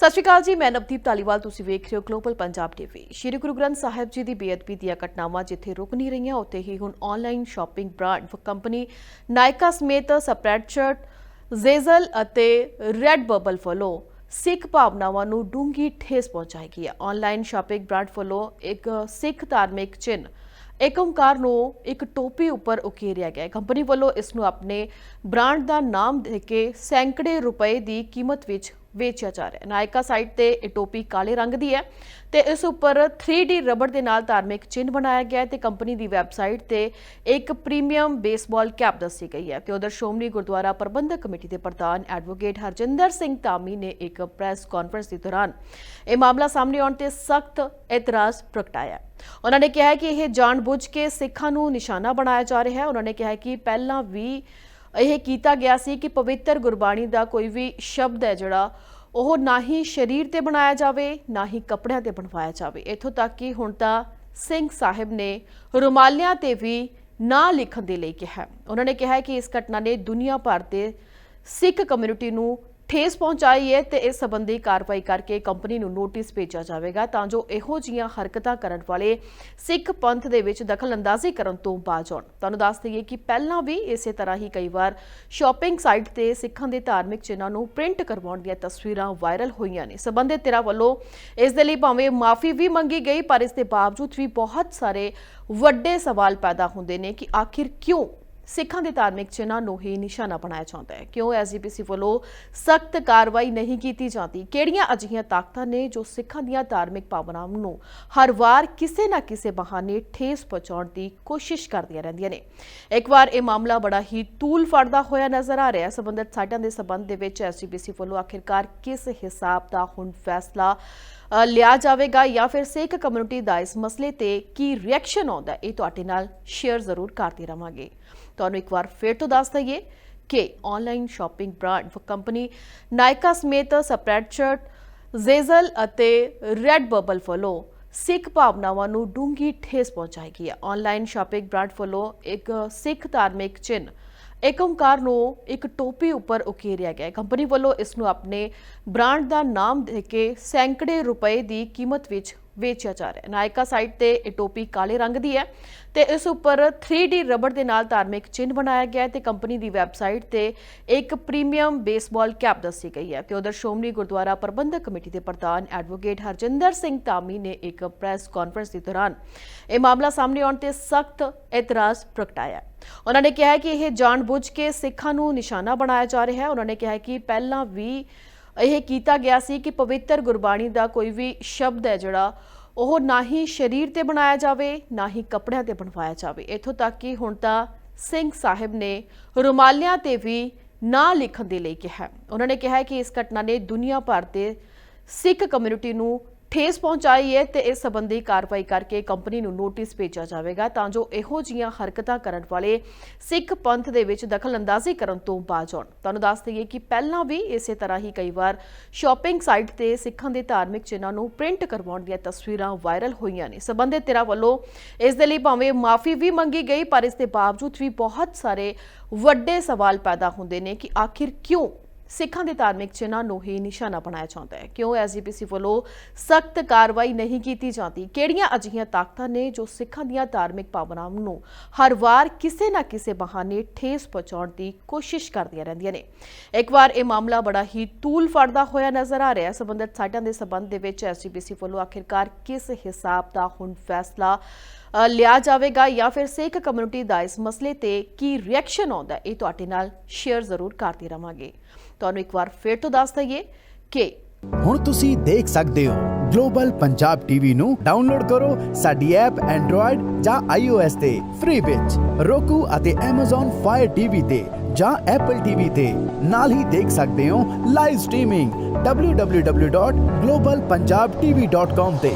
ਸਤਿ ਸ਼੍ਰੀ ਅਕਾਲ ਜੀ, ਮੈਂ ਨਵਦੀਪ ਧਾਲੀਵਾਲ, ਤੁਸੀਂ ਵੇਖ ਰਹੇ ਹੋ ਗਲੋਬਲ ਪੰਜਾਬ ਟੀਵੀ ਸ਼੍ਰੀ ਗੁਰੂ ਗ੍ਰੰਥ ਸਾਹਿਬ ਜੀ ਦੀ ਬੇਅਦਬੀ ਦੀਆਂ ਘਟਨਾਵਾਂ ਜਿੱਥੇ ਰੁਕ ਨਹੀਂ ਰਹੀਆਂ, ਉੱਥੇ ਹੀ ਹੁਣ online shopping brand company Nykaa ਸਮੇਤ ਸਪਰੈਡਸ਼ਰਟ ਜ਼ੇਜ਼ਲ ਅਤੇ ਰੈੱਡ ਬਬਲ ਵੱਲੋਂ ਸਿੱਖ ਭਾਵਨਾਵਾਂ ਨੂੰ ਡੂੰਘੀ ਠੇਸ ਪਹੁੰਚਾਈ ਗਈ ਹੈ। ਆਨਲਾਈਨ ਸ਼ਾਪਿੰਗ ਬ੍ਰਾਂਡ ਵੱਲੋਂ ਇੱਕ ਸਿੱਖ ਧਾਰਮਿਕ ਚਿੰਨ੍ਹ, ਇੱਕ ਓਂਕਾਰ ਨੂੰ ਇੱਕ ਟੋਪੀ ਉੱਪਰ ਉਕੇਰਿਆ ਗਿਆ ਕੰਪਨੀ ਵੱਲੋਂ ਇਸ ਨੂੰ ਆਪਣੇ ਬ੍ਰਾਂਡ ਦਾ ਨਾਮ ਦੇ ਕੇ ਸੈਂਕੜੇ ਰੁਪਏ ਦੀ ਕੀਮਤ ਵਿੱਚ ਵੇਚਿਆ ਜਾ ਰਿਹਾ ਹੈ। ਨਾਇਕਾ ਸਾਈਟ ਤੇ ਇਹ ਟੋਪੀ ਕਾਲੇ ਰੰਗ ਦੀ ਹੈ ਤੇ ਇਸ ਉੱਪਰ 3D ਰਬੜ ਦੇ ਨਾਲ ਧਾਰਮਿਕ ਚਿੰਨ੍ਹ ਬਣਾਇਆ ਗਿਆ ਹੈ ਤੇ ਕੰਪਨੀ ਦੀ ਵੈਬਸਾਈਟ ਤੇ ਇੱਕ ਪ੍ਰੀਮੀਅਮ ਬੇਸਬਾਲ ਕੈਪ ਦੱਸੀ ਗਈ ਹੈ। ਕਿ ਉਧਰ ਸ਼੍ਰੋਮਣੀ ਗੁਰਦੁਆਰਾ ਪ੍ਰਬੰਧਕ ਕਮੇਟੀ ਦੇ ਪ੍ਰਧਾਨ ਐਡਵੋਕੇਟ ਹਰਜਿੰਦਰ ਸਿੰਘ ਧਾਮੀ ਨੇ ਇੱਕ ਪ੍ਰੈਸ ਕਾਨਫਰੰਸ ਦੇ ਦੌਰਾਨ ਇਹ ਮਾਮਲਾ ਸਾਹਮਣੇ ਆਉਣ ਤੇ ਸਖਤ ਇਤਰਾਜ਼ ਪ੍ਰਗਟਾਇਆ ਉਹਨਾਂ ਨੇ ਕਿਹਾ ਕਿ ਇਹ ਜਾਣਬੁੱਝ ਕੇ ਸਿੱਖਾਂ ਨੂੰ ਨਿਸ਼ਾਨਾ ਬਣਾਇਆ ਜਾ ਰਿਹਾ ਹੈ। ਉਹਨਾਂ ਨੇ ਕਿਹਾ ਕਿ ਪਹਿਲਾਂ ਵੀ ਇਹ ਕੀਤਾ ਗਿਆ ਸੀ ਕਿ ਪਵਿੱਤਰ ਗੁਰਬਾਣੀ ਦਾ ਕੋਈ ਵੀ ਸ਼ਬਦ ਹੈ ਜਿਹੜਾ, ਉਹ ਨਾ ਹੀ ਸਰੀਰ ਤੇ ਬਣਾਇਆ ਜਾਵੇ, ਨਾ ਹੀ ਕੱਪੜਿਆਂ ਤੇ ਬਣਵਾਇਆ ਜਾਵੇ। ਇੱਥੋਂ ਤੱਕ ਕਿ ਹੁਣ ਤਾਂ ਸਿੰਘ ਸਾਹਿਬ ਨੇ ਰੁਮਾਲਿਆਂ ਤੇ ਵੀ ਨਾ ਲਿਖਣ ਦੇ ਲਈ ਕਿਹਾ। ਉਹਨਾਂ ਨੇ ਕਿਹਾ ਕਿ ਇਸ ਘਟਨਾ ਨੇ ਦੁਨੀਆ ਭਰ ਦੇ ਸਿੱਖ ਕਮਿਊਨਿਟੀ ਨੂੰ ਠੇਸ ਪਹੁੰਚਾਈ ਹੈ ਤੇ ਇਸ ਸੰਬੰਧੀ ਕਾਰਵਾਈ ਕਰਕੇ ਕੰਪਨੀ ਨੂੰ ਨੋਟਿਸ ਭੇਜਿਆ ਜਾਵੇਗਾ ਤਾਂ ਜੋ ਇਹੋ ਜੀਆਂ ਹਰਕਤਾਂ ਕਰਨ ਵਾਲੇ ਸਿੱਖ ਪੰਥ ਦੇ ਵਿੱਚ ਦਖਲਅੰਦਾਜ਼ੀ ਕਰਨ ਤੋਂ ਬਾਜ ਆਉਣ ਤੁਹਾਨੂੰ ਦੱਸ ਦਈਏ ਕਿ ਪਹਿਲਾਂ ਵੀ ਇਸੇ ਤਰ੍ਹਾਂ ਹੀ ਕਈ ਵਾਰ ਸ਼ਾਪਿੰਗ ਸਾਈਟ ਤੇ ਸਿੱਖਾਂ ਦੇ ਧਾਰਮਿਕ ਚਿੰਨ੍ਹਾਂ ਨੂੰ ਪ੍ਰਿੰਟ ਕਰਵਾਉਣ ਦੀਆਂ ਤਸਵੀਰਾਂ ਵਾਇਰਲ ਹੋਈਆਂ ਨੇ। ਸਬੰਧਿਤ ਧਿਰਾਂ ਵੱਲੋਂ ਇਸ ਦੇ ਲਈ ਭਾਵੇਂ ਮਾਫੀ ਵੀ ਮੰਗੀ ਗਈ, ਪਰ ਇਸ ਦੇ ਬਾਵਜੂਦ ਵੀ ਬਹੁਤ ਸਾਰੇ ਵੱਡੇ ਸਵਾਲ ਪੈਦਾ ਹੁੰਦੇ ਨੇ ਕਿ ਆਖਿਰ ਕਿਉਂ ਸਿੱਖਾਂ ਦੇ ਧਾਰਮਿਕ ਚਿੰਨ੍ਹਾਂ ਨੂੰ ਹੀ ਨਿਸ਼ਾਨਾ ਬਣਾਇਆ ਜਾਂਦਾ ਹੈ। ਕਿਉਂ ਐਸਜੀਪੀਸੀ ਵੱਲੋਂ ਸਖਤ ਕਾਰਵਾਈ ਨਹੀਂ ਕੀਤੀ ਜਾਂਦੀ? ਕਿਹੜੀਆਂ ਅਜਿਹੀਆਂ ਤਾਕਤਾਂ ਨੇ ਜੋ ਸਿੱਖਾਂ ਦੀਆਂ ਧਾਰਮਿਕ ਭਾਵਨਾਵਾਂ ਨੂੰ ਹਰ ਵਾਰ ਕਿਸੇ ਨਾ ਕਿਸੇ ਬਹਾਨੇ ਠੇਸ ਪਹੁੰਚਾਉਣ ਦੀ ਕੋਸ਼ਿਸ਼ ਕਰਦੀਆਂ ਰਹਿੰਦੀਆਂ ਨੇ? ਇੱਕ ਵਾਰ ਇਹ ਮਾਮਲਾ ਬੜਾ ਹੀ ਤੂਲ ਫੜਦਾ ਹੋਇਆ ਨਜ਼ਰ ਆ ਰਿਹਾ ਹੈ। ਸਬੰਧਤ ਸਾਈਟਾਂ ਦੇ ਸਬੰਧ ਦੇ ਵਿੱਚ ਐਸਜੀਪੀਸੀ ਵੱਲੋਂ ਆਖਿਰਕਾਰ ਕਿਸ ਹਿਸਾਬ ਦਾ ਹੁਣ ਫੈਸਲਾ ਲਿਆ ਜਾਵੇਗਾ ਜਾਂ ਫਿਰ ਸਿੱਖ ਕਮਿਊਨਿਟੀ ਦਾ ਇਸ ਮਸਲੇ ਤੇ ਕੀ ਰਿਐਕਸ਼ਨ ਆਉਂਦਾ ਇਹ ਤੁਹਾਡੇ ਨਾਲ ਸ਼ੇਅਰ ਜ਼ਰੂਰ ਕਰਦੇ ਰਵਾਂਗੇ। ਤੁਹਾਨੂੰ ਇੱਕ ਵਾਰ ਫਿਰ ਤੋਂ ਦੱਸ ਦਈਏ ਕਿ online shopping brand company Nykaa ਸਮੇਤ ਸਪਰੈਡਸ਼ਰਟ ਜ਼ੇਜ਼ਲ ਅਤੇ ਰੈੱਡ ਬਬਲ ਵੱਲੋਂ ਸਿੱਖ ਭਾਵਨਾਵਾਂ ਨੂੰ ਡੂੰਘੀ ਠੇਸ ਪਹੁੰਚਾਈ ਗਈ ਹੈ। ਆਨਲਾਈਨ ਸ਼ਾਪਿੰਗ ਬ੍ਰਾਂਡ ਵੱਲੋਂ ਇੱਕ ਸਿੱਖ ਧਾਰਮਿਕ ਚਿੰਨ੍ਹ ਇੱਕ ਓਂਕਾਰ ਨੂੰ ਇੱਕ ਟੋਪੀ ਉੱਪਰ ਉਕੇਰਿਆ ਗਿਆ ਕੰਪਨੀ ਵੱਲੋਂ ਇਸ ਨੂੰ ਆਪਣੇ ਬ੍ਰਾਂਡ ਦਾ ਨਾਮ ਦੇ ਕੇ ਸੈਂਕੜੇ ਰੁਪਏ ਦੀ ਕੀਮਤ ਵਿੱਚ ਵੇਚਿਆ ਜਾ ਰਿਹਾ ਹੈ। ਨਾਇਕਾ ਸਾਈਟ ਤੇ ਇਹ ਟੋਪੀ ਕਾਲੇ ਰੰਗ ਦੀ ਹੈ ਤੇ ਇਸ ਉੱਪਰ 3D ਰਬੜ ਦੇ ਨਾਲ ਧਾਰਮਿਕ ਚਿੰਨ੍ਹ ਬਣਾਇਆ ਗਿਆ ਹੈ ਤੇ ਕੰਪਨੀ ਦੀ ਵੈਬਸਾਈਟ ਤੇ ਇੱਕ ਪ੍ਰੀਮੀਅਮ ਬੇਸਬਾਲ ਕੈਪ ਦੱਸੀ ਗਈ ਹੈ। ਤੇ ਉਧਰ ਸ਼੍ਰੋਮਣੀ ਗੁਰਦੁਆਰਾ ਪ੍ਰਬੰਧਕ ਕਮੇਟੀ ਦੇ ਪ੍ਰਧਾਨ ਐਡਵੋਕੇਟ ਹਰਜਿੰਦਰ ਸਿੰਘ ਧਾਮੀ ਨੇ ਇੱਕ ਪ੍ਰੈਸ ਕਾਨਫਰੰਸ ਦੇ ਦੌਰਾਨ ਇਹ ਮਾਮਲਾ ਸਾਹਮਣੇ ਆਉਣ ਤੇ ਸਖਤ ਇਤਰਾਜ਼ ਪ੍ਰਗਟਾਇਆ ਉਹਨਾਂ ਨੇ ਕਿਹਾ ਕਿ ਇਹ ਜਾਣਬੁੱਝ ਕੇ ਸਿੱਖਾਂ ਨੂੰ ਨਿਸ਼ਾਨਾ ਬਣਾਇਆ ਜਾ ਰਿਹਾ ਹੈ। ਉਹਨਾਂ ਨੇ ਕਿਹਾ ਕਿ ਪਹਿਲਾਂ ਵੀ ਇਹ ਕੀਤਾ ਗਿਆ ਸੀ ਕਿ ਪਵਿੱਤਰ ਗੁਰਬਾਣੀ ਦਾ ਕੋਈ ਵੀ ਸ਼ਬਦ ਹੈ ਜਿਹੜਾ, ਉਹ ਨਾ ਹੀ ਸਰੀਰ ਤੇ ਬਣਾਇਆ ਜਾਵੇ, ਨਾ ਹੀ ਕੱਪੜਿਆਂ ਤੇ ਬਣਵਾਇਆ ਜਾਵੇ। ਇੱਥੋਂ ਤੱਕ ਕਿ ਹੁਣ ਤਾਂ ਸਿੰਘ ਸਾਹਿਬ ਨੇ ਰੁਮਾਲਿਆਂ ਤੇ ਵੀ ਨਾ ਲਿਖਣ ਦੇ ਲਈ ਕਿਹਾ। ਉਹਨਾਂ ਨੇ ਕਿਹਾ ਕਿ ਇਸ ਘਟਨਾ ਨੇ ਦੁਨੀਆ ਭਰ ਦੇ ਸਿੱਖ ਕਮਿਊਨਿਟੀ ਨੂੰ ਠੇਸ ਪਹੁੰਚਾਈ ਹੈ ਤੇ ਇਸ ਸੰਬੰਧੀ ਕਾਰਵਾਈ ਕਰਕੇ ਕੰਪਨੀ ਨੂੰ ਨੋਟਿਸ ਭੇਜਿਆ ਜਾਵੇਗਾ, ਤਾਂ ਜੋ ਇਹੋ ਜੀਆਂ ਹਰਕਤਾਂ ਕਰਨ ਵਾਲੇ ਸਿੱਖ ਪੰਥ ਦੇ ਵਿੱਚ ਦਖਲਅੰਦਾਜ਼ੀ ਕਰਨ ਤੋਂ ਬਾਜ ਆਉਣ ਤੁਹਾਨੂੰ ਦੱਸ ਦਈਏ ਕਿ ਪਹਿਲਾਂ ਵੀ ਇਸੇ ਤਰ੍ਹਾਂ ਹੀ ਕਈ ਵਾਰ ਸ਼ਾਪਿੰਗ ਸਾਈਟ ਤੇ ਸਿੱਖਾਂ ਦੇ ਧਾਰਮਿਕ ਚਿੰਨ੍ਹਾਂ ਨੂੰ ਪ੍ਰਿੰਟ ਕਰਵਾਉਣ ਦੀਆਂ ਤਸਵੀਰਾਂ ਵਾਇਰਲ ਹੋਈਆਂ ਨੇ। ਸਬੰਧਿਤ ਧਿਰਾਂ ਵੱਲੋਂ ਇਸ ਦੇ ਲਈ ਭਾਵੇਂ ਮਾਫੀ ਵੀ ਮੰਗੀ ਗਈ, ਪਰ ਇਸ ਦੇ ਬਾਵਜੂਦ ਵੀ ਬਹੁਤ ਸਾਰੇ ਵੱਡੇ ਸਵਾਲ ਪੈਦਾ ਹੁੰਦੇ ਨੇ ਕਿ ਆਖਿਰ ਕਿਉਂ ਸਿੱਖਾਂ ਦੇ ਧਾਰਮਿਕ ਚਿੰਨ੍ਹਾਂ ਨੂੰ ਹੀ ਨਿਸ਼ਾਨਾ ਬਣਾਇਆ ਜਾਂਦਾ ਹੈ। ਕਿਉਂ ਐਸਜੀਪੀਸੀ ਵੱਲੋਂ ਸਖਤ ਕਾਰਵਾਈ ਨਹੀਂ ਕੀਤੀ ਜਾਂਦੀ? ਕਿਹੜੀਆਂ ਅਜਿਹੀਆਂ ਤਾਕਤਾਂ ਨੇ ਜੋ ਸਿੱਖਾਂ ਦੀਆਂ ਧਾਰਮਿਕ ਭਾਵਨਾਵਾਂ ਨੂੰ ਹਰ ਵਾਰ ਕਿਸੇ ਨਾ ਕਿਸੇ ਬਹਾਨੇ ਠੇਸ ਪਹੁੰਚਾਉਣ ਦੀ ਕੋਸ਼ਿਸ਼ ਕਰਦੀਆਂ ਰਹਿੰਦੀਆਂ ਨੇ? ਇੱਕ ਵਾਰ ਇਹ ਮਾਮਲਾ ਬੜਾ ਹੀ ਤੂਲ ਫੜਦਾ ਹੋਇਆ ਨਜ਼ਰ ਆ ਰਿਹਾ ਹੈ। ਸਬੰਧਤ ਸਾਈਟਾਂ ਦੇ ਸਬੰਧ ਦੇ ਵਿੱਚ ਐਸਜੀਪੀਸੀ ਵੱਲੋਂ ਆਖਿਰਕਾਰ ਕਿਸ ਹਿਸਾਬ ਦਾ ਹੁਣ ਫੈਸਲਾ ਲਿਆ ਜਾਵੇਗਾ ਜਾਂ ਫਿਰ ਸਿੱਖ ਕਮਿਊਨਿਟੀ ਦਾ ਇਸ ਮਸਲੇ ਤੇ ਕੀ ਰਿਐਕਸ਼ਨ ਆਉਂਦਾ ਇਹ ਤੁਹਾਡੇ ਨਾਲ ਸ਼ੇਅਰ ਜ਼ਰੂਰ ਕਰਦੇ ਰਵਾਂਗੇ। ਤੁਹਾਨੂੰ ਇੱਕ ਵਾਰ ਫਿਰ ਤੋਂ ਦੱਸ ਦਈਏ ਕਿ ਹੁਣ ਤੁਸੀਂ ਦੇਖ ਸਕਦੇ ਹੋ ਗਲੋਬਲ ਪੰਜਾਬ ਟੀਵੀ ਨੂੰ ਡਾਊਨਲੋਡ ਕਰੋ ਸਾਡੀ ਐਪ ਐਂਡਰੋਇਡ ਜਾਂ iOS ਤੇ ਫ੍ਰੀ ਵਿੱਚ। Roku ਅਤੇ Amazon Fire TV ਤੇ ਜਾਂ Apple TV ਤੇ ਨਾਲ ਹੀ ਦੇਖ ਸਕਦੇ ਹੋ ਲਾਈਵ ਸਟ੍ਰੀਮਿੰਗ www.globalpunjabtv.com ਤੇ।